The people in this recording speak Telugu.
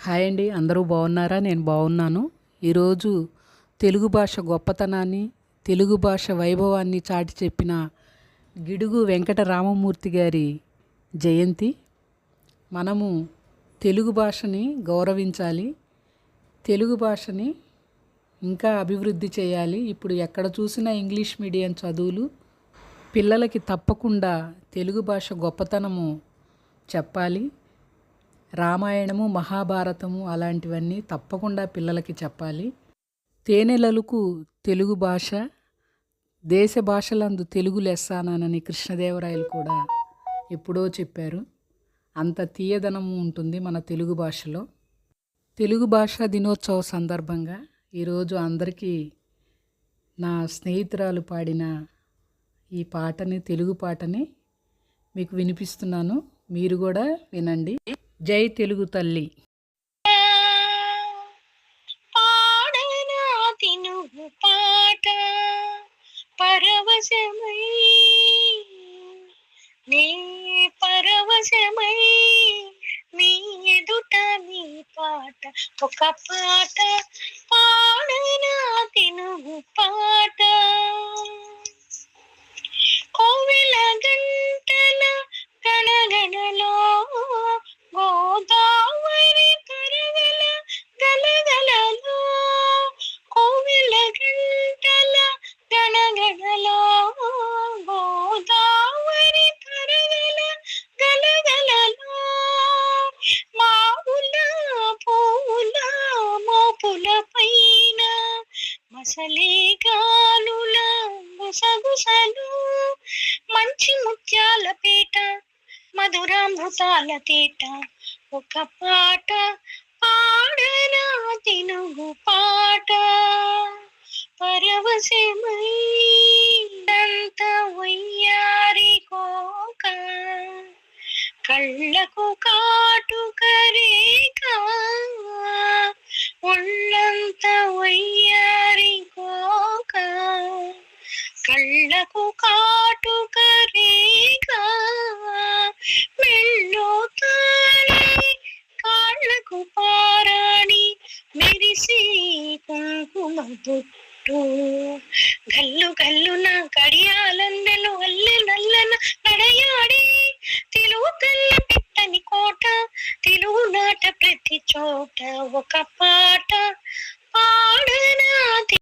హాయ్ అండి అందరూ బాగున్నారా? నేను బాగున్నాను. ఈరోజు తెలుగు భాష గొప్పతనాన్ని తెలుగు భాష వైభవాన్ని చాటి చెప్పిన గిడుగు వెంకట రామమూర్తి గారి జయంతి. మనము తెలుగు భాషని గౌరవించాలి తెలుగు భాషని ఇంకా అభివృద్ధి చేయాలి. ఇప్పుడు ఎక్కడ చూసినా ఇంగ్లీష్ మీడియం చదువులు. పిల్లలకి తప్పకుండా తెలుగు భాష గొప్పతనము చెప్పాలి. రామాయణము మహాభారతము అలాంటివన్నీ తప్పకుండా పిల్లలకి చెప్పాలి. తేనెలలకు తెలుగు భాష దేశ భాషలందు తెలుగు లెస్సానానని కృష్ణదేవరాయలు కూడా ఎప్పుడో చెప్పారు. అంత తీయదనము ఉంటుంది మన తెలుగు భాషలో. తెలుగు భాషా దినోత్సవ సందర్భంగా ఈరోజు అందరికీ నా స్నేహితురాలు పాడిన ఈ పాటని తెలుగు పాటని మీకు వినిపిస్తున్నాను. మీరు కూడా వినండి. జై తెలుగు తల్లి. పాట పరవశమై నీ పరవశమై నీ ఎదుట నీ పాట ఒక పాట అసలే గాలుల గుసగుసలు మంచి ముత్యాల పేట మధురామృతాల తేట. ఒక పాట పాడనా తినుగు పాట. పరవశమై దంత వయ్యారి కోక కళ్ళకు గల్లు గల్లు నా గడియాలందెను అల్లె నల్లన నడయాడి. తెలుగు గల్ల పెట్టని కోట తెలుగు నాట ప్రతి చోట ఒక పాట. పాడనాది